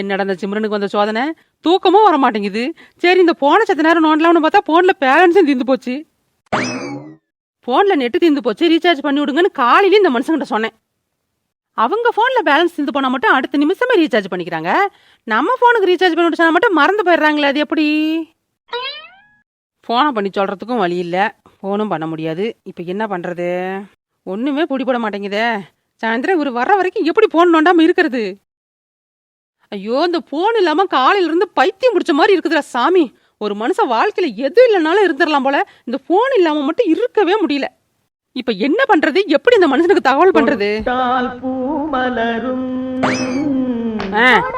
என்னடா இந்த சிம்ரனுக்கு வந்த சோதனை? தூக்கமும் வர மாட்டேங்குது சரி இந்த போன சத்த நேரம் நோண்டலாம்னு பார்த்தா போன்ல பேலன்ஸும் தீர்ந்து போச்சு. போன்ல நெட்டு தீர்ந்து போச்சு. ரீசார்ஜ் பண்ணி விடுங்கன்னு காலையில இந்த மனுஷங்கிட்ட சொன்னேன். அவங்க போன்ல பேலன்ஸ் தீர்ந்து போனா மட்டும் அடுத்த நிமிஷமே ரீசார்ஜ் பண்ணிக்கிறாங்க. நம்ம போனுக்கு ரீசார்ஜ் பண்ணி விட்டு மட்டும் மறந்து போயிடுறாங்களே அது எப்படி? ஃபோனை பண்ணி சொல்றதுக்கும் வழி இல்லை. ஃபோனும் பண்ண முடியாது. இப்போ என்ன பண்றது? ஒண்ணுமே பிடிபட மாட்டேங்குதே. சாயந்தரம் இவர் வர்ற வரைக்கும் எப்படி போன் நோண்டாம இருக்கிறது? ஐயோ இந்த போன் இல்லாம காலையில இருந்து பைத்தியம் பிடிச்ச மாதிரி இருக்குதுடா சாமி. ஒரு மனுஷன் வாழ்க்கையில எது இல்லைனாலும் இருந்துடலாம் போல. இந்த போன் இல்லாம மட்டும் இருக்கவே முடியல. இப்ப என்ன பண்றது? எப்படி இந்த மனுஷனுக்கு தகவல் பண்றது?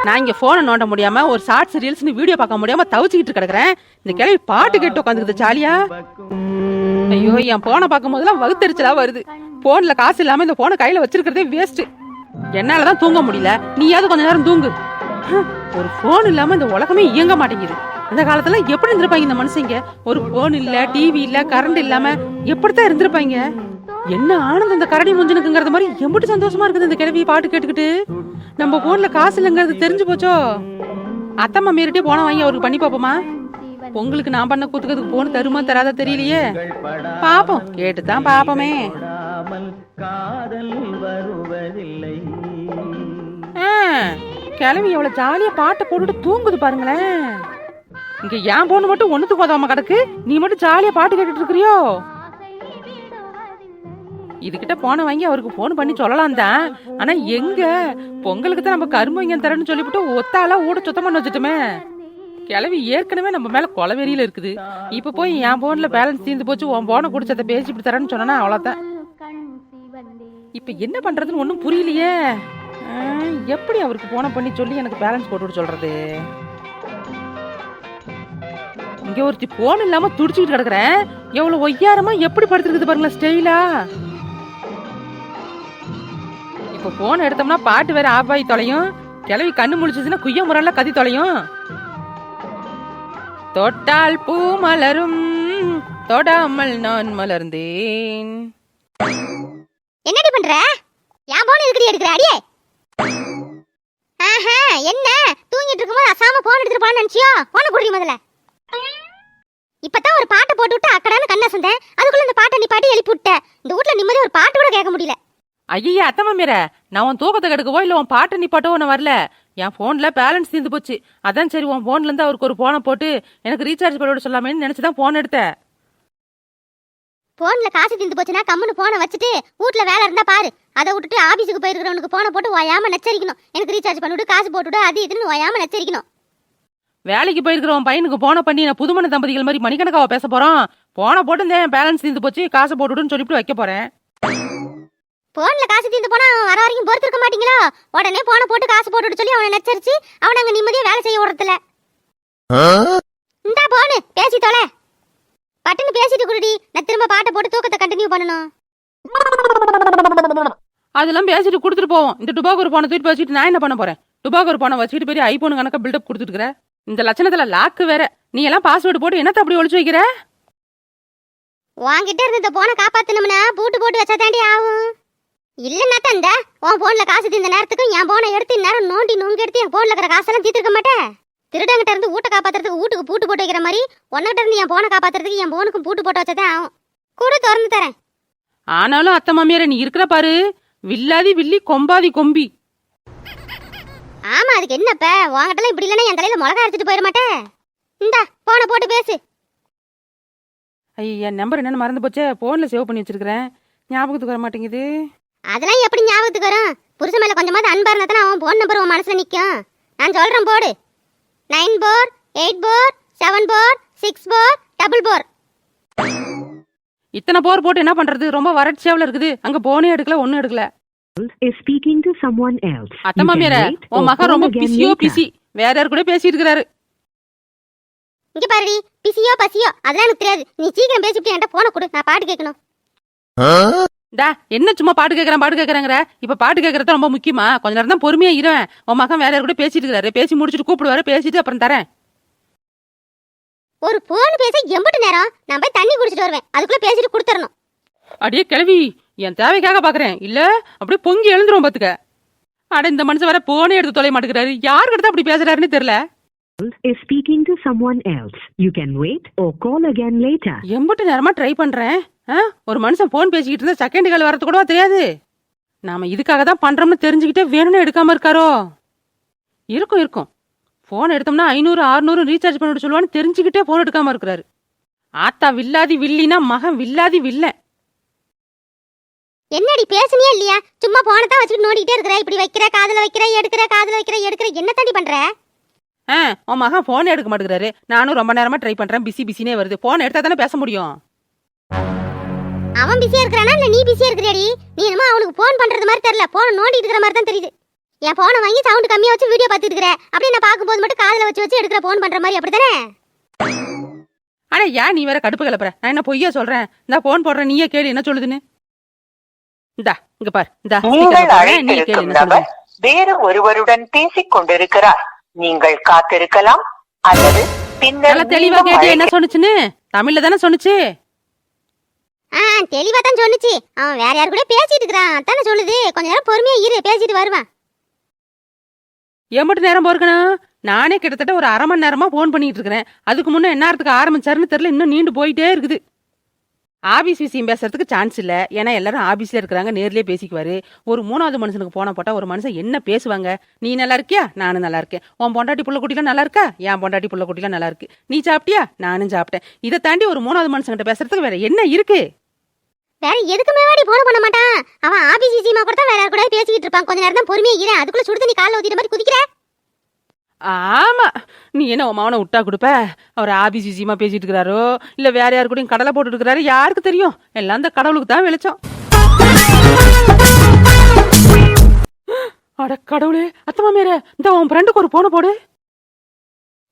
நான் இங்க போனை நோண்ட முடியாம ஒரு ஷார்ட்ஸ் ரீல்ஸ்னு வீடியோ பார்க்க முடியாம தவிச்சுக்கிட்டு கிடக்குறேன். இந்த கிளவி பாட்டு கேட்டு உட்காந்துக்குது ஜாலியா. ஐயோ என் போனை பார்க்கும் போதெல்லாம் வகுத்தறிச்சலா வருது. போன்ல காசு இல்லாம இந்த போனை கையில வச்சிருக்கிறதே வேஸ்ட் என்னாலதான் தூங்க முடியல. நீயாவது கொஞ்ச நேரம் தூங்கு. ஒரு போன் இல்லாம இந்த உலகமே இயங்க மாட்டேங்குது. இந்த காலத்துல எப்படி இருந்திருப்பாங்க இந்த மனுஷங்க? ஒரு போன் இல்ல டிவி இல்ல கரண்ட் இல்லாம எப்படித்தான் இருந்திருப்பாங்க? என்ன ஆனந்தம் இந்த கரடி முஞ்சனுக்குங்கிறது மாதிரி எம்பிட்டு சந்தோஷமா இருக்குது இந்த கிழவி பாட்டு கேட்டுக்கிட்டு. நம்ம போன்ல காசு இல்லைங்கிறது தெரிஞ்சு போச்சோ? அத்தம்மா மீறிட்டே போன வாங்கி அவருக்கு பண்ணி பாப்போமா பொங்கலுக்கு நான் பண்ண கூத்துக்கிறதுக்கு போன் தருமா தராதா தெரியலையே? பாப்போம். கேட்டுதான் பாப்போமே. காதல் வருவதில்லை. கிளவி எவ்வளவு ஜாலியா பாட்டை போட்டுட்டு தூங்குது பாருங்களேன். இங்க ஏன் பொண்ணு மட்டும் ஒன்றுத்துக்கு போதாம கிடக்கு. நீ மட்டும் ஜாலியா பாட்டு கேட்டுட்டு இருக்கிறியோ? இதுகிட்ட போன வாங்கி அவருக்கு போன் பண்ணி சொல்லலாம் தான் ஆனா எங்க? பொங்கலுக்கு தான் நம்ம கரும்பு தரேன்னு சொல்லிவிட்டு ஒத்தாலா ஊட சுத்தம் பண்ண வச்சுட்டோமே. கிளவி ஏற்கனவே நம்ம மேல கொலவெறியில இருக்குது. இப்ப போய் என் போன்ல பேலன்ஸ் தீர்ந்து போச்சு உன் போனை குடிச்சத பேசி இப்படி தரேன்னு சொன்னா அவ்வளவுதான். இப்ப என்ன பண்றதுன்னு ஒன்றும் புரியலையே. எப்படி அவருக்கு போன பண்ணி சொல்லி எனக்கு பேலன்ஸ் போட்டு விட சொல்றது? இங்க ஒருத்தி போன் இல்லாம துடிச்சுக்கிட்டு கிடக்குறேன். எவ்வளவு ஒய்யாரமா எப்படி படுத்துருக்குது பாருங்களேன் ஸ்டெயிலா இப்ப போன் எடுத்தோம்னா பாட்டு வேற ஆஃப் ஆகி தொலையும். கிளவி கண்ணு முழிச்சிச்சுன்னா குய்ய முறையில கதி தொலையும். தொட்டால் பூ மலரும் தொடாமல் நான் மலர்ந்தேன். என்னடி பண்ற? ஏன் போன் இருக்கிறீ எடுக்கிற அடியே? ஆஹா என்ன? தூங்கிட்டு இருக்கும்போது அசாம போன் எடுத்துட்டு போன நினைச்சியோ போன குடுறி முதல்ல. இப்பதான் ஒரு பாட்டை போட்டு விட்டு அக்கடான்னு கண்ணா சந்தேன் அதுக்குள்ள இந்த பாட்டை நீ பாட்டி எழுப்பி விட்ட. இந்த வீட்டுல நிம்மதி ஒரு பாட்டு கூட கேட்க முடியல. ஐயா அத்தம்மா மீற நான் உன் தூக்கத்தை கெடுக்கவோ இல்ல உன் பாட்டு நீ பாட்டோ ஒன்று வரல. என் போன்ல பேலன்ஸ் தீர்ந்து போச்சு. அதான் சரி உன் போன்ல இருந்து அவருக்கு ஒரு போனை போட்டு எனக்கு ரீசார்ஜ் பண்ண விட சொல்லாமேன்னு நினைச்சுதான் போன் எடுத்தேன். போன்ல காசு தீர்ந்து போச்சுன்னா கம்முன்னு போனை வச்சுட்டு வீட்ல வேலை இருந்தா பாரு. அதை விட்டுட்டு ஆபீஸுக்கு போயிருக்கிறவனுக்கு போனை போட்டு ஓயாம நச்சரிக்கணும். எனக்கு ரீசார்ஜ் பண்ணிவிட்டு காசு போட்டுவிட்டு அது இதுன்னு ஓயாம நச்சரிக்கணும். வேலைக்கு போயிருக்கிற உன் பையனுக்கு போனை பண்ணி நான் புதுமண தம்பதிகள் மாதிரி மணிக்கணக்காவா பேச போறோம் போனை போட்டு இந்த பேலன்ஸ் தீர்ந்து போச்சு? காசை போட்டுடுன்னு சொல்லிட்டு வைக்க போறேன். போன்ல காசு தீர்ந்து போனா வர வரைக்கும் பொறுத்து இருக்க மாட்டீங்களோ? உடனே போனை போட்டு காசு போட்டுட்டு சொல்லி அவனை நச்சரிச்சு அவனை அங்க நிம்மதியா வேலை செய்ய விடுறதில்ல இந்தா போனு பேசி தொலை. பட்டுன்னு பேசிட்டு குடுடி. நான் திரும்ப பாட்டை போட்டு தூக்கத்தை கண்டினியூ பண்ணணும். அதெல்லாம் பேசிட்டு கொடுத்துட்டு போவோம். இந்த டுபாகூர் போனை தூக்கிட்டு வச்சுட்டு நான் என்ன பண்ண போறேன்? டுபாகூர் போனை வச்சுட்டு பெரிய ஐபோன் கணக்கா பில்டப் கொடுத்துட்டு. இந்த லட்சணத்துல லாக்கு வேற. நீ எல்லாம் பாஸ்வேர்டு போட்டு என்னத்த அப்படி ஒளிச்சு வைக்கிற? உன்கிட்ட இருந்து இந்த போனை காப்பாத்தணும்னா பூட்டு போட்டு வச்சா தாண்டி ஆகும். இல்லைன்னா தான் இந்த உன் போன்ல காசு தீர்ந்த நேரத்துக்கு என் போனை எடுத்து இந்நேரம் நோண்டி நோங்கி எடுத்து என் போன்ல இருக்கிற காசெல்லாம் தீர்த்திருக்க மாட்டேன். திருடங்கிட்ட இருந்து வீட்டை காப்பாத்துறதுக்கு வீட்டுக்கு பூட்டு போட்டு வைக்கிற மாதிரி உன்கிட்ட இருந்து என் போனை காப்பாத்துறதுக்கு என் போனுக்கும் பூட்டு போட்டு வச்சதான் ஆகும் கூட திறந்து தரேன். ஆனாலும் அத்தை மாமியார நீ இருக்கிற பாரு. வில்லாதி வில்லி கொம்பாதி கொம்பி. ஆமா அதுக்கு என்னப்ப உன்கிட்டலாம் இப்படி இல்லைன்னா என் தலையில மிளகா அரைச்சிட்டு போயிட மாட்டேன் இந்தா போனை போட்டு பேசு. ஐயா என் நம்பர் என்னன்னு மறந்து போச்சே. போன்ல சேவ் பண்ணி வச்சிருக்கிறேன். ஞாபகத்துக்கு வர மாட்டேங்குது. அதெல்லாம் எப்படி ஞாபகத்துக்கு வரும்? புருஷன் மேல கொஞ்சமாவது அன்பா இருந்தா அவன் போன் நம்பர் உன் மனசுல நிக்கும். நான் சொல்றேன் போடு. Nine four eight four seven four six four double four. இத்தனை போர் போட்டு என்ன பண்றது? ரொம்ப வறட்சியாவில் இருக்குது. அங்க போனே எடுக்கல ஒன்னும் எடுக்கல. Is speaking to someone else. அத்தை மாமியார உன் மகன் ரொம்ப later. பிஸி. வேற யாரு கூட பேசிட்டு இருக்கிறாரு இங்க பாருடி பிசியோ பசியோ அதெல்லாம் எனக்கு தெரியாது. நீ சீக்கிரம் பேசிட்டு என்கிட்ட போன கொடு நான் பாட்டு கேட்கணும். டா என்ன சும்மா பாட்டு கேட்கறேன் பாட்டு கேட்கறேங்கிற இப்ப பாட்டு கேட்கறது ரொம்ப முக்கியமா? கொஞ்ச நேரம் தான் பொறுமையா இருவேன் உன் மகன் வேற யாரு கூட பேசிட்டு இருக்கிறாரு பேசி முடிச்சுட்டு கூப்பிடுவாரு பேசிட்டு அப்புறம் தரேன். ஒரு போன் பேச எம்பிட்டு நேரம்? நான் போய் தண்ணி குடிச்சிட்டு வருவேன். அதுக்குள்ள பேசிட்டு கொடுத்துறணும். அடியே கிளவி என் தேவைக்காக பாக்குறேன். இல்ல அப்படியே பொங்கி எழுந்துரும் பாத்துக்க. அட இந்த மனுஷன் வர போனே எடுத்து தொலை மாட்டேங்கிறாரு. யாருக்கிட்ட தான் அப்படி பேசுறாருன்னு தெரியல. Is speaking to someone else. You can wait or call again later. எம்பிட்டு நேரமா ட்ரை பண்றேன். ஆ? ஒரு மனுஷன் போன் பேசிக்கிட்டு இருந்தா செகண்ட் கால் வரது கூட தெரியாது? நாம இதுக்காக தான் பண்றோம்னு தெரிஞ்சுக்கிட்டே வேணும்னு எடுக்காம இருக்காரோ? இருக்கும் இருக்கும். போன் எடுத்தோம்னா ஐநூறு அறுநூறு ரீசார்ஜ் பண்ணிட்டு சொல்லுவான்னு தெரிஞ்சுக்கிட்டே போன் எடுக்காம இருக்கிறாரு. ஆத்தா வில்லாதி வில்லினா மகன் வில்லாதி வில்லன் என்னடி பேசுனியா இல்லையா? சும்மா போனை தான் வச்சுட்டு நோண்டிட்டே இருக்கிற இப்படி வைக்கிற காதுல வைக்கிற எடுக்கிற காதுல வைக்கிற எடுக்கிற என்ன தாண்டி பண்ற? ஆ உன் மகன் போன் எடுக்க மாட்டேங்கிறாரு. நானும் ரொம்ப நேரமா ட்ரை பண்றேன். பிஸி பிஸினே வருது. போன் எடுத்தா தானே பேச முடியும்? அவன் பிஸியா இருக்கிறானா? இல்ல நீ பிஸியா இருக்கிறியாடி? நீ என்னமோ அவனுக்கு போன் பண்றது மாதிரி தெரியல. போனை நோண்டிட்டு இருக்கிற மாதிரி தான் தெரியுது. என் போனை வாங்கி சவுண்ட் கம்மியா வச்சு வீடியோ பார்த்துட்டு இருக்கிற. அப்படியே நான் பார்க்கும்போது மட்டும் காதுல வச்சு வச்சு எடுக்கிற போன் பண்ற மாதிரி அப்படித்தானே? ஆனா ஏன் நீ வேற கடுப்பு கிளப்புற? நான் என்ன பொய்யா சொல்றேன்? இந்த போன் போடுறேன். நீயே கேளு என்ன சொல்லுதுன்னு? இந்தா இங்க பாரு. இந்தா நீ கேளு நபர் சொல்லுது? வேறு ஒருவருடன் பேசிக் கொண்டிருக்கிறார் நீங்கள் காத்திருக்கலாம். அல்லது பின்னர் தெளிவா கேட்டு என்ன சொன்னுச்சுன்னு? தமிழ்ல தானே சொன்னுச்சு? ஆ தெளிவா தான் சொன்னுச்சு அவன் வேற யாரு கூட பேசிட்டு இருக்கிறான். அதானே சொல்லுது. கொஞ்ச நேரம் பொறுமையா இரு பேசிட்டு வருவான் மட்டும் நேரம் போறக்கணும் நானே கிட்டத்தட்ட ஒரு அரை மணி நேரமா போன் பண்ணிட்டு இருக்கிறேன். அதுக்கு முன்ன என்ன ஆரம்பிச்சாருன்னு தெரியல. இன்னும் நீண்டு போயிட்டே இருக்குது. ஆபீஸ் விஷயம் பேசுறதுக்கு சான்ஸ் இல்லை. ஏன்னா எல்லாரும் ஆபீஸ்ல இருக்கிறாங்க. நேர்லயே பேசிக்குவாரு. ஒரு மூணாவது மனுஷனுக்கு போன போட்டா ஒரு மனுஷன் என்ன பேசுவாங்க? நீ நல்லா இருக்கியா? நானும் நல்லா இருக்கேன். உன் பொண்டாட்டி புள்ள குட்டிலாம் நல்லா இருக்கா? என் பொண்டாட்டி புள்ள குட்டிலாம் நல்லா இருக்கு. நீ சாப்பிட்டியா? நானும் சாப்பிட்டேன். இதை தாண்டி ஒரு மூணாவது மனுஷங்கிட்ட பேசுறதுக்கு வேற என்ன இருக்கு? வேற எதுக்குமே வாடி போன் பண்ண மாட்டான்? அவன் ஆபீஸ் விஷயமா கூட தான் வேற கூட பேசிக்கிட்டு இருப்பான். கொஞ்ச நேரம் தான் பொறுமையா இரு. அதுக்குள்ள சுடு தண்ணி கால்ல ஊத்திட்ட மாதிரி குதிக்கிற. ஆமா. நீ என்ன உன் மவனை விட்டா கொடுப்ப? அவர் ஆபீஸ் விஷயமா பேசிட்டு இருக்கிறாரோ இல்ல வேற யாரு கூடயும் கடலை போட்டுட்டு இருக்கிறாரு யாருக்கு தெரியும்? எல்லாம் அந்த கடவுளுக்கு தான் வெளிச்சம். அட கடவுளே அத்தமா மேர இந்த உன் ஃப்ரெண்டுக்கு ஒரு போன போடு.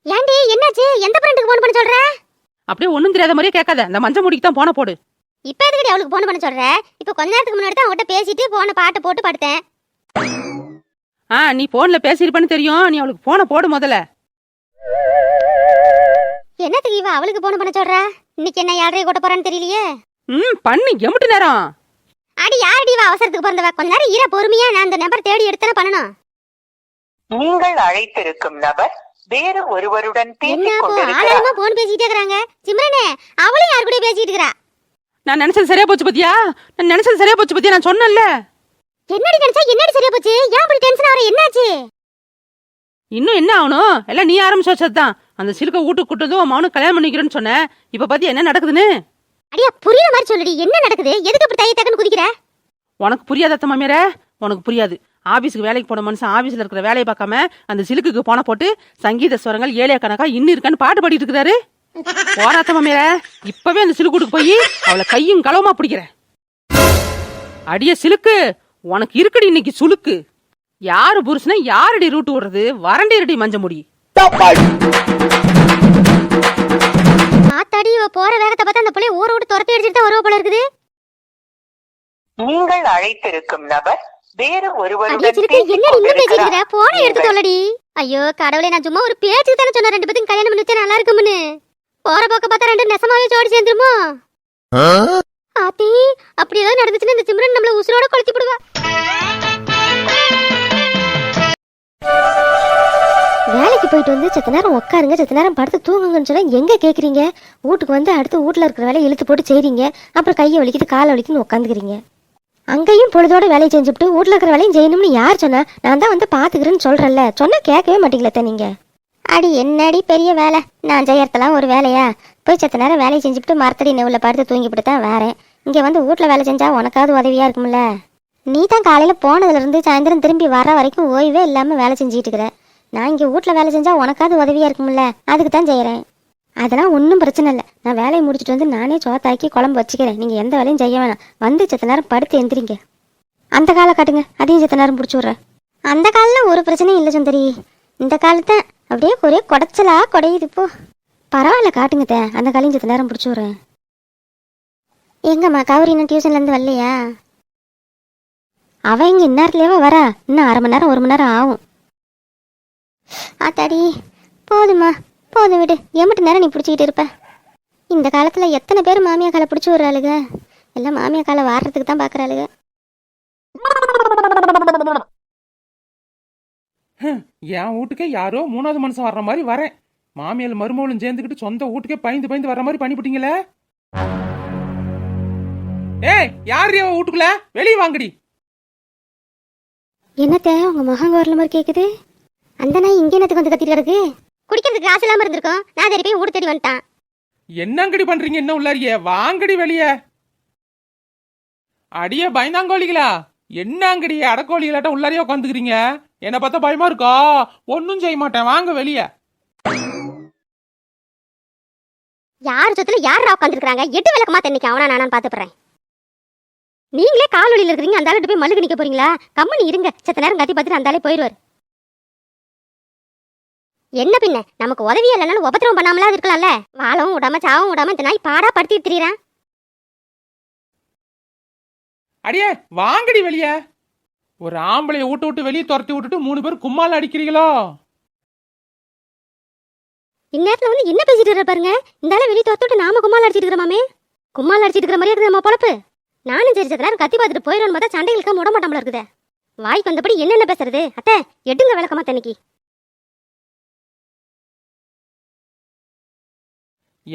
ஏண்டி என்னாச்சு? எந்த ஃப்ரெண்டுக்கு போன் பண்ண சொல்ற? அப்படியே ஒண்ணும் தெரியாத மாதிரியே கேட்காத. இந்த மஞ்சள் முடிக்கு தான் போன போடு. இப்ப எதுக்கடி அவளுக்கு போன் பண்ண சொல்ற? இப்ப கொஞ்ச நேரத்துக்கு முன்னாடி தான் அவகிட்ட பேசிட்டு போன பாட்டு போட்டு படுத்தேன். ஆ நீ போன்ல பேசியிருப்பேன்னு தெரியும். நீ அவளுக்கு போன போடு முதல்ல. என்னத்துக்கு இவ அவளுக்கு போன் பண்ண சொல்ற? இன்னைக்கு என்ன யாரையும் கூட்ட போறான்னு தெரியலையே? ம் பண்ணு எம்பிட்டு நேரம். அடி யாரடி இவ அவசரத்துக்கு பிறந்தவ? கொஞ்ச நேரம் இர பொறுமையா நான் அந்த நம்பர் தேடி எடுத்தன பண்ணணும். நீங்கள் அழைத்திருக்கும் நபர் வேறு ஒருவருடன் என்ன பேசிக் கொண்டிருக்கிறார். ஆளாளுமா போன் பேசிட்டே இருக்காங்க சிம்ரனே அவளும் யார் கூட பேசிட்டு இருக்கறா? நான் நினைச்சது சரியா போச்சு பத்தியா? நான் நினைச்சது சரியா போச்சு பத்தியா? நான் சொன்னேன்ல. என்னடி நினைச்சா என்னடி சரியா போச்சு? ஏன் இப்படி டென்ஷன் ஆவற என்னாச்சு? இன்னும் என்ன ஆகணும்? எல்லாம் நீ ஆரம்பிச்சு வச்சதுதான். அந்த சிலுக்க வீட்டுக்கு கூட்டதும் உன் மகனுக்கு கல்யாணம் பண்ணிக்கிறேன்னு சொன்னேன் இப்ப பாத்தி என்ன நடக்குதுன்னு? அடியா புரியுற மாதிரி சொல்லுடி. என்ன நடக்குது? எதுக்கு இப்படி தைய தக்கன்னு குதிக்கிற? உனக்கு புரியாத அத்த மாமியாரே? உனக்கு புரியாது. ஆபீஸ்க்கு வேலைக்கு போன மனுஷன் ஆபீஸ்ல இருக்கிற வேலையை பார்க்காம அந்த சிலுக்குக்கு போன போட்டு சங்கீத ஸ்வரங்கள் ஏழைய கணக்கா இன்னும் இருக்கான்னு பாட்டு பாடிட்டு இருக்கிறாரு. போராத்த மாமியாரே இப்பவே அந்த சிலுக்கூட்டுக்கு போய் அவளை கையும் களவுமா பிடிக்கிறேன். அடிய சிலுக்கு உனக்கு இருக்குடி இன்னைக்கு சுளுக்கு யாரு புருஷனை யாரடி ரூட்டு விடுறது வரண்டிரடி மஞ்ச முடி. ஆத்தாடி இவ போற வேகத்தை பார்த்தா அந்த புள்ளைய ஊரை விட்டு துரத்தி அடிச்சிட்டு தான் வருவ போல இருக்குது. நீங்கள் அழைத்திருக்கும் நபர் வேறு ஒருவருடன் போன எடுத்து சொல்லடி ஐயோ கடவுளே நான் சும்மா ஒரு பேச்சுக்கு தானே சொன்ன ரெண்டு பேத்துக்கும் கல்யாணம் பண்ணி நல்லா இருக்கும்னு. போற போக்க பார்த்தா ரெண்டு நெசமாவே ஜோடி சேர்ந்துருமோ? ஆத்தி அப்படி ஏதாவது நடந்துச்சுன்னா இந்த சிம்ரன் நம்மள உசுரோட கொளுத்தி விடுவா வேலைக்கு போயிட்டு வந்து செத்த நேரம் உட்காருங்க செத்த நேரம் படுத்து தூங்குங்கன்னு சொன்னா எங்க கேக்குறீங்க? வீட்டுக்கு வந்து அடுத்து வீட்டுல இருக்கிற வேலையை இழுத்து போட்டு செய்றீங்க. அப்புறம் கையை வலிக்குது காலை வலிக்குன்னு உட்காந்துக்கிறீங்க அங்கேயும் பொழுதோட வேலையை செஞ்சுட்டு வீட்டுல இருக்கிற வேலையும் செய்யணும்னு யார் சொன்னா? நான் தான் வந்து பாத்துக்கிறேன்னு சொல்றேன்ல. சொன்னா கேட்கவே மாட்டீங்களா நீங்க. அடி என்னடி பெரிய வேலை? நான் செய்யறதெல்லாம் ஒரு வேலையா? போய் செத்த நேரம் வேலையை செஞ்சுட்டு மரத்தடி நெவில் படுத்து தூங்கிவிட்டு தான் வரேன். இங்கே வந்து வீட்டில் வேலை செஞ்சால் உனக்காவது உதவியாக இருக்கும்ல? நீ தான் காலையில் போனதுலேருந்து சாயந்தரம் திரும்பி வர வரைக்கும் ஓய்வே இல்லாமல் வேலை செஞ்சுட்டு இருக்கிறேன் நான் இங்கே வீட்டில் வேலை செஞ்சால் உனக்காவது உதவியாக இருக்கும்ல? அதுக்கு தான் செய்கிறேன் அதெல்லாம் ஒன்றும் பிரச்சனை இல்லை. நான் வேலையை முடிச்சுட்டு வந்து நானே சோத்தாக்கி குழம்பு வச்சுக்கிறேன். நீங்கள் எந்த வேலையும் செய்ய வேணாம். வந்து செத்த நேரம் படுத்து எந்திரிங்க. அந்த காலை காட்டுங்க. அதையும் செத்த நேரம் பிடிச்சி விட்றேன். அந்த காலில் ஒரு பிரச்சனையும் இல்லை சுந்தரி. இந்த காலத்தை அப்படியே ஒரே குடைச்சலா குடையுது இப்போ பரவாயில்ல காட்டுங்க தே. அந்த காலையும் நேரம் பிடிச்சி விட்றேன் எங்கம்மா கௌரி இன்னும் டியூஷன்லேருந்து வரலையா? அவன் இங்கே இந்நேரத்துலேயே வரா? இன்னும் அரை மணி நேரம் ஒரு மணி நேரம் ஆகும். ஆத்தாடி போதுமா போதும் விடு. எம்பிட்டு நேரம் நீ பிடிச்சிக்கிட்டு இருப்ப. இந்த காலத்தில் எத்தனை பேர் மாமியா காலை பிடிச்சி விட்றாளுங்க எல்லாம் மாமியா காலை வாடுறதுக்கு தான் பார்க்குறாளுங்க என் வீட்டுக்கே யாரோ மூணாவது மனுஷன் வர்ற மாதிரி வரேன். மாமியால் மருமகளும் சேர்ந்துக்கிட்டு சொந்த வீட்டுக்கே பயந்து பயந்து வர்ற மாதிரி பண்ணிவிட்டீங்களே? ஏய் யார் அவ வீட்டுக்குள்ள? வெளியே வாங்கடி. என்னத்த உங்க மகன் வரல மாதிரி கேக்குது? அந்த நாய் இங்கே என்னத்துக்கு வந்து கத்திட்டு கிடக்கு? குடிக்கிறதுக்கு காசு இல்லாம இருந்திருக்கும். நான் தேடி போய் ஊடு தேடி வந்துட்டான். என்னங்கடி பண்றீங்க? என்ன உள்ளாரியே? வாங்கடி வெளியே. அடியே பயந்தாங்கோழிகளா? என்னங்கடி அடக்கோழிகளாட்ட உள்ளாரியே உட்காந்துக்கிறீங்க என்னை பார்த்தா பயமா இருக்கா? ஒன்றும் செய்ய மாட்டேன். வாங்க வெளியே. யார் சொத்துல யாரா உட்காந்துருக்காங்க எட்டு விளக்கமா தென்னைக்கு அவனா நானான்னு பாத்துப்படுறேன் நீங்களே கால் இருக்கிறீங்க அந்த ஆளுட்டு போய் மல்லுக்கு நிக்க போறீங்களா? கம்மனி இருங்க. செத்த நேரம் கத்தி பார்த்துட்டு அந்த ஆளே போயிடுவார். என்ன பின்ன? நமக்கு உதவி இல்லைனாலும் உபத்திரம் பண்ணாமலாம் இருக்கலாம்ல? வாழவும் விடாம சாவும் விடாம இந்த நாய் பாடா படுத்திட்டு திரியறான். அடியே வாங்கடி வெளியே. ஒரு ஆம்பளைய விட்டு விட்டு வெளியே துரத்தி விட்டுட்டு மூணு பேர் கும்மால அடிக்கிறீங்களோ? இந்நேரத்துல வந்து என்ன பேசிட்டு இருக்க பாருங்க? இந்த ஆளை வெளியே துரத்துட்டு நாம கும்மால் அடிச்சிட்டு இருக்கிறோமாமே கும்மால் அடிச்சிட்டு இருக்கிற மாதிரியே இருக்குது நம்ம பொழப்பு. நானும் சரி நேரம் கத்தி பார்த்துட்டு போயிடும் பார்த்தா சண்டைகளுக்கு விட மாட்டாமல இருக்குதே. வாய்க்கு வந்தபடி என்னென்ன பேசுறது? அத்தை எடுங்க விளக்கமா தன்னைக்கு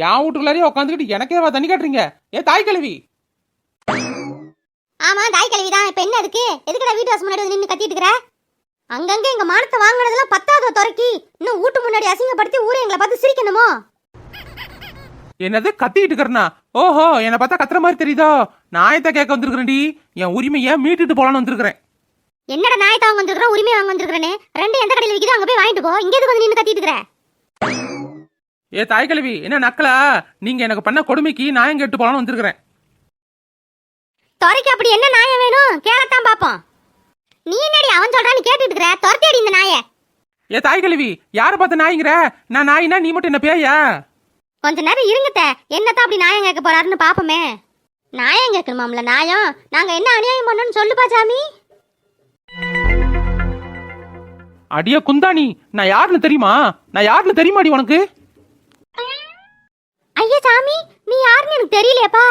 என் வீட்டுக்குள்ளாரே உட்காந்துக்கிட்டு எனக்கே தண்ணி காட்டுறீங்க. ஏ தாய் கிழவி. ஆமா தாய் கல்வி தான் இப்ப என்ன அதுக்கு? எதுக்குடா வீட்டு வாசல் முன்னாடி வந்து நின்னு கத்திட்டு இருக்கிற? அங்கங்க எங்க மானத்தை வாங்குனதெல்லாம் பத்தாவது துறைக்கி இன்னும் வீட்டு முன்னாடி அசிங்கப்படுத்தி ஊரே எங்களை பார்த்து சிரிக்கணுமோ? என்னது? கத்திக்கிட்டு இருக்கிறனா? ஓஹோ என்னை பார்த்தா கத்துற மாதிரி தெரியுதோ? நாயத்தை கேட்க வந்திருக்கிறேன்டி. என் உரிமையை மீட்டுட்டு போலான்னு வந்திருக்கிறேன். என்னடா நாயத்தை வாங்க வந்திருக்கிற? உரிமை வாங்க வந்திருக்கிறேன்னு ரெண்டு எந்த கடையில் விற்கிதோ அங்க போய் வாங்கிட்டு போ. இங்க எதுக்கு வந்து நின்னு கத்திட்டு இருக்கிற? ஏ தாய் கிழவி என்ன நக்கலா? நீங்க எனக்கு பண்ண கொடுமைக்கு நாயம் கேட்டு போலான்னு வந்திருக்கிறேன். துறைக்கு அப்படி என்ன நாயம் வேணும்? கேளத்தான் பாப்போம் நீ என்னடி அவன் சொல்றான்னு கேட்டுட்டு இருக்கிற துரத்தேடி இந்த நாயை. ஏ தாய் கிழவி யாரை பார்த்து நாய்ங்கிற? நான் நாயினா நீ மட்டும் என்ன பேயா? கொஞ்ச நேரம் இருங்கத்த. என்னத்தான் அப்படி நியாயம் கேட்க போறாருன்னு பாப்போமே. நியாயம் கேட்கணுமாம்ல நியாயம் நாங்க என்ன அநியாயம் பண்ணோம்னு சொல்லுப்பா சாமி. அடியே குந்தாணி நான் யாருன்னு தெரியுமா? நான் யாருன்னு தெரியுமாடி உனக்கு? ஐயா சாமி நீ யாருன்னு எனக்கு தெரியலையேப்பா.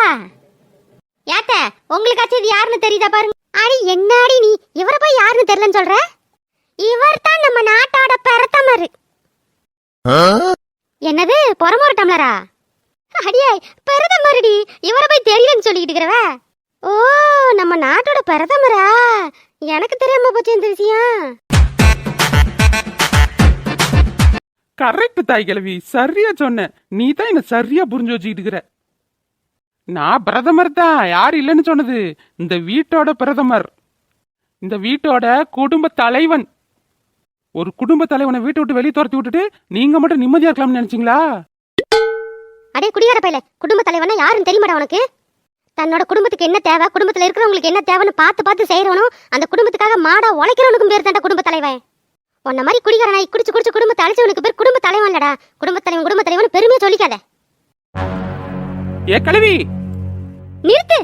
ஏத்த உங்களுக்காச்சும் இது யாருன்னு தெரியுதா பாருங்க. அடி என்னாடி நீ? இவரை போய் யாருன்னு தெரியலன்னு சொல்ற? இவர் தான் நம்ம நாட்டோட பிரதமர். என்னது பொறமொரு டம்ளரா? அடியே பிரதமர்டி இவரை போய் தெரியலன்னு சொல்லிக்கிட்டு இருக்கிறவ? ஓ நம்ம நாட்டோட பிரதமரா? எனக்கு தெரியாம போச்சு இந்த விஷயம். கரெக்ட் தாய் கிழவி சரியா சொன்ன. நீ தான் என்ன சரியா புரிஞ்சு வச்சுக்கிட்டு இருக்கிற. நான் பிரதமர் தான் யார் இல்லைன்னு சொன்னது. இந்த வீட்டோட பிரதமர். இந்த வீட்டோட குடும்ப தலைவன். ஒரு குடும்ப தலைவனை வீட்டை விட்டு வெளியே துரத்தி விட்டுட்டு நீங்க மட்டும் நிம்மதியா இருக்கலாம்னு நினைச்சீங்களா? அடே குடியார பையல குடும்ப தலைவனா யாருன்னு தெரியுமாடா உனக்கு? தன்னோட குடும்பத்துக்கு என்ன தேவை குடும்பத்துல இருக்கிறவங்களுக்கு என்ன தேவைன்னு பார்த்து பார்த்து செய்யறவனும் அந்த குடும்பத்துக்காக மாடா உழைக்கிறவனுக்கும் பேர் தான்டா குடும்ப தலைவன். உன்ன மாதிரி குடிகார நாய் குடிச்சு குடிச்சு குடும்பத்தை அழிச்சவனுக்கு பேர் குடும்ப தலைவன் இல்லடா. குடும்ப தலைவன் குடும்ப தலைவன் பெருமையா சொல்லிக்காத. ஏ கிழவி! நிறுத்து.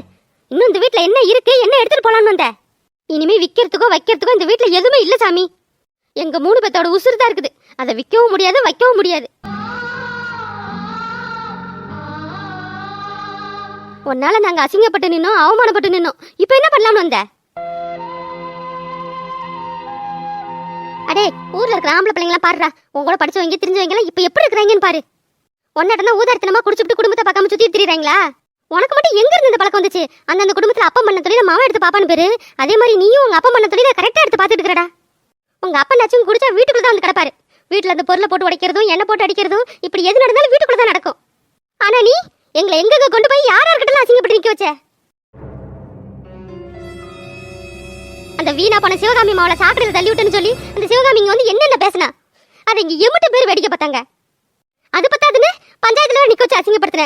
இன்னும் இந்த வீட்ல என்ன இருக்கு? என்ன எடுத்துட்டு போலான்னு வந்த? இனிமே விக்கிறதுக்கோ வைக்கிறதுக்கோ இந்த வீட்ல எதுவுமே இல்ல சாமி. எங்க மூணு பேத்தோட உசுறு தான் இருக்குது. அதை விற்கவும் முடியாது வைக்கவும் முடியாது. உன்னால நாங்க அசிங்கப்பட்டு நின்னோம் அவமானப்பட்டு நின்னோம். இப்போ என்ன பண்ணலாம்னு வந்த? அடே ஊர்ல இருக்கிற ஆம்பளை பிள்ளைங்களா பாடுறா உன் கூட படிச்சவங்க தெரிஞ்சவங்க எல்லாம் இப்ப எப்படி இருக்கிறாங்கன்னு பாரு. உன்னடனா ஊதாரத்தனமா குடிச்சுட்டு குடும்பத்தை பார்க்காம சுத்தி திரியறாங்களா? உனக்கு மட்டும் எங்க இருந்து இந்த பழக்கம் வந்துச்சு? அந்தந்த குடும்பத்துல அப்பா பண்ண தொழில மாவன் எடுத்து பாப்பான்னு பேரு. அதே மாதிரி நீயும் உங்க அப்பா பண்ண தொழில கரெக்டா எடுத்து பாத்துட்டு இருக்கிறடா உங்க அப்பா நச்சும் குடிச்சா வீட்டுக்குள்ள தான் வந்து கிடப்பாரு. வீட்டுல அந்த பொருளை போட்டு உடைக்கிறதும் எண்ணெய் போட்டு அடிக்கிறதும் இப்படி எது நடந்தாலும் வீட்டுக்குள்ள தான் நடக்கும். ஆனா நீ எங்களை எங்க கொண்டு போய் யார் யார்கிட்ட அசிங்கப்பட்டு நிக்க வச்ச? அந்த வீணா போன சிவகாமி மாவளை சாக்கடையில தள்ளி விட்டுன்னு சொல்லி அந்த சிவகாமி இங்க வந்து என்னென்ன பேசினா? அதை இங்க எம்பிட்டு பேர் வேடிக்கை பார்த்தாங்க அது பத்தாதுன்னு பஞ்சாயத்துல நிக்க வச்சு அசிங்கப்படுத்தின.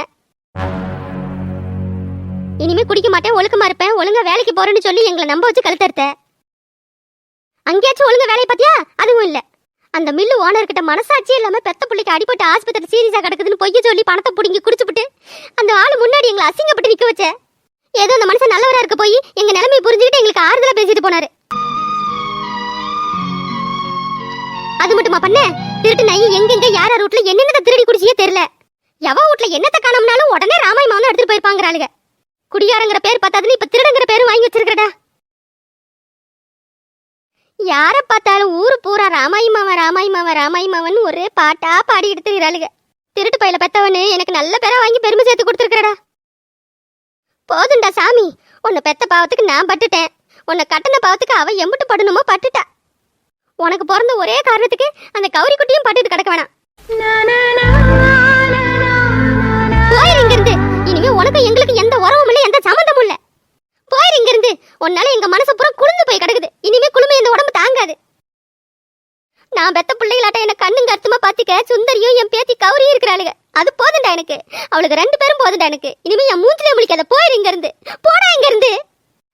இனிமே குடிக்க மாட்டேன் ஒழுக்கமா இருப்பேன் ஒழுங்கா வேலைக்கு போறேன்னு சொல்லி எங்களை நம்ப வச்சு கழுத்தறுத்த. அங்கேயாச்சும் ஒழுங்கா வேலையை பாத்தியா அதுவும் இல்ல. அந்த மில்லு ஓனர் கிட்ட மனசாட்சியே இல்லாம பெத்த பிள்ளைக்கு அடிபட்டு ஆஸ்பத்திரி சீரியஸா கிடக்குதுன்னு பொய்ய சொல்லி பணத்தை புடுங்கி குடிச்சுப்புட்டு அந்த ஆள் முன்னாடி எங்களை அசிங்கப்பட்டு நிக்க வச்ச. ஏதோ அந்த மனுஷன் நல்லவரா இருக்க போய் எங்க நிலைமையை புரிஞ்சுக்கிட்டு எங்களுக்கு ஆறுதலா பேசிட்டு போனாரு. அது மட்டுமா பண்ண? திருட்டு நாய் எங்கெங்க யார் யார் என்னென்ன திருடி குடிச்சியே தெரியல. எவ வீட்ல என்னத்தை காணோம்னாலும் உடனே ராமாய் மாவன எடுத்துட்டு போயிருப்பாங்கிறாளுங்க குடியாரங்கிற பேர் பார்த்தாதுன்னு இப்ப திருடங்கிற பேரும் வாங்கி வச்சிருக்கடா யார பார்த்தாலும் ஊரு பூரா ராமாயி மாவன் ராமாயி மாவன் ராமாயி மாவன் ஒரே பாட்டா பாடிக்கிட்டு திரிகிறாளுக திருட்டு பையில பெத்தவனு எனக்கு நல்ல பேரா வாங்கி பெருமை சேர்த்து கொடுத்துருக்கடா போதுண்டா சாமி. உன்னை பெத்த பாவத்துக்கு நான் பட்டுட்டேன். உன்னை கட்டின பாவத்துக்கு அவ எம்பிட்டு படணுமோ பட்டுட்டா. உனக்கு பிறந்த ஒரே காரணத்துக்கு அந்த கௌரி குட்டியும் பட்டுட்டு கிடக்க வேணாம். இங்கிருந்து இனிமே உனக்கு எங்களுக்கு எந்த உறவும் இல்லை எந்த சம்மந்தமும் இல்லை. போயிரு இங்க இருந்து உன்னால எங்க மனசு பூரா குளிர்ந்து போய் கிடக்குது. இனிமே குளுமை இந்த உடம்பு தாங்காது. நான் பெத்த பிள்ளைகளாட்ட என்ன கண்ணுங்க அர்த்தமா பாத்திக்க சுந்தரியும் என் பேத்தி கௌரியும் இருக்கிறாளுங்க அது போதுண்டா எனக்கு. அவளுக்கு ரெண்டு பேரும் போதுண்டா எனக்கு. இனிமே என் மூஞ்சிலே முடிக்காத போயிரு இங்க இருந்து போடா இங்க இருந்து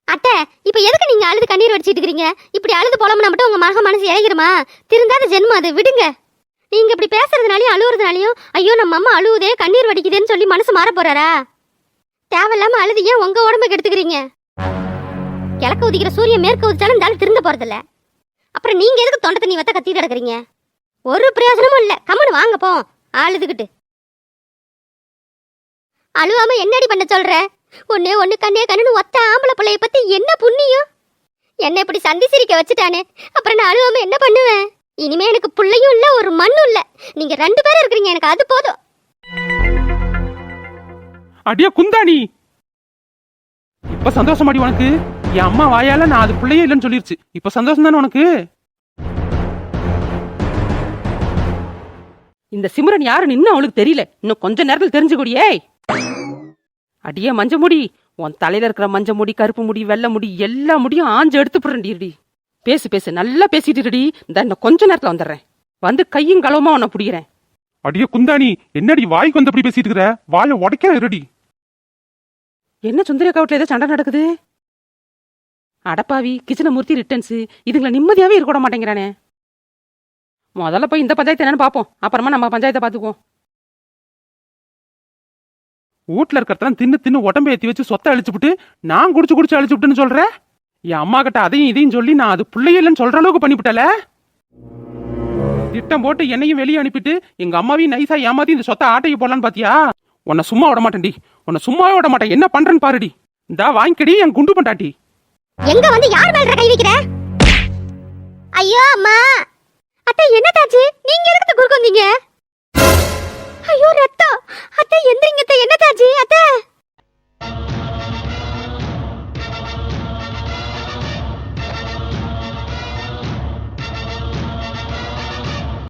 அத்தை இப்ப எதுக்கு நீங்க அழுது கண்ணீர் வடிச்சிட்டு இருக்கீங்க இப்படி அழுது போலாம்னா மட்டும் உங்க மக மனசு இறங்கிருமா? திருந்தாத ஜென்மம் அது. விடுங்க. நீங்க இப்படி பேசுறதுனாலயும் அழுவுறதுனாலயும் ஐயோ நம்ம அம்மா அழுவுதே கண்ணீர் வடிக்குதுன்னு சொல்லி மனசு மாற போறாரா? தேவையில்லாம அழுது ஏன் உங்க உடம்பு எடுத்துக்கிறீங்க கிழக்க உதிக்கிற சூரியன் மேற்கு உதிச்சாலும் இந்த ஆளு திருந்த போறதில்ல. அப்புறம் நீங்க எதுக்கு தொண்டை தண்ணி வத்த கத்திட்டு கிடக்குறீங்க? ஒரு பிரயோஜனமும் இல்ல. கம்மனு வாங்க போ. அழுதுகிட்டு. அழுவாம என்னடி பண்ண சொல்ற? ஒன்னே ஒண்ணு கண்ணே கண்ணுன்னு ஒத்த ஆம்பளை பிள்ளைய பத்தி என்ன புண்ணியம்? என்ன இப்படி சந்தி சிரிக்க வச்சுட்டானே. அப்புறம் நான் அழுவாம என்ன பண்ணுவேன்? இனிமே எனக்கு பிள்ளையும் இல்ல ஒரு மண்ணும் இல்ல. நீங்க ரெண்டு பேரும் இருக்கிறீங்க எனக்கு அது போதும். அடியா குந்தாணி. இப்ப சந்தோஷமாடி உனக்கு. என் அம்மா வாயால நான் அது பிள்ளையே இல்லைன்னு சொல்லிருச்சு. இப்ப சந்தோஷம் தானே உனக்கு? இந்த சிம்ரன் யாருன்னு இன்னும் அவளுக்கு தெரியல. இன்னும் கொஞ்ச நேரத்தில் தெரிஞ்சுக்கூடியே அடியே மஞ்ச முடி. உன் தலையில இருக்கிற மஞ்ச முடி கருப்பு முடி வெள்ளை முடி எல்லா முடியும் ஆஞ்சு எடுத்து போடுறேன்டி பேசு பேசு. நல்லா பேசிட்டு இருடி. இந்த இன்னும் கொஞ்ச நேரத்துல வந்துடுறேன். வந்து கையும் களவுமா உன்னை பிடிக்கிறேன். அடியே குந்தாணி என்னடி வாய்க்கு வந்து அப்படி பேசிட்டு இருக்கிற வாயை உடைக்க இருடி என்ன சுந்தரி அக்காவுட்ல ஏதோ சண்டை நடக்குது? அடப்பாவி கிச்சனமூர்த்தி ரிட்டர்ன்ஸு இதுங்களை நிம்மதியாகவே இருக்க மாட்டேங்கிறானே. முதல்ல போய் இந்த பஞ்சாயத்து என்னன்னு பார்ப்போம். அப்புறமா நம்ம பஞ்சாயத்தை பார்த்துக்குவோம். வீட்ல இருக்கிறதெல்லாம் தின்னு தின்னு உடம்பு ஏற்றி வச்சு சொத்தை அழிச்சுப்புட்டு நான் குடிச்சு குடிச்சு அழிச்சுப்புட்டுன்னு சொல்கிறேன் என் அம்மா கிட்ட அதையும் இதையும் சொல்லி நான் அது பிள்ளையே இல்லைன்னு சொல்கிற அளவுக்கு பண்ணிவிட்டல? திட்டம் போட்டு என்னையும் வெளியே அனுப்பிட்டு எங்கள் அம்மாவையும் நைஸாக ஏமாற்றி இந்த சொத்தை ஆட்டைக்கு போடலான்னு பார்த்தியா உன்னை சும்மா விட மாட்டேன்டி. உன்னை சும்மாவே விட மாட்டேன். என்ன பண்றேன்னு பாருடி. இந்தா வாங்கிக்கடி என் குண்டு பண்டாட்டி. எங்க வந்து யார் மேல கை வைக்கிற? ஐயோ அம்மா. அத்தை என்ன தாச்சு நீங்க எதுக்கு குறுக்கு வந்தீங்க? ஐயோ ரத்தம். அத்தை எந்திரிங்க அத்தை. என்ன தாச்சு அத்தை.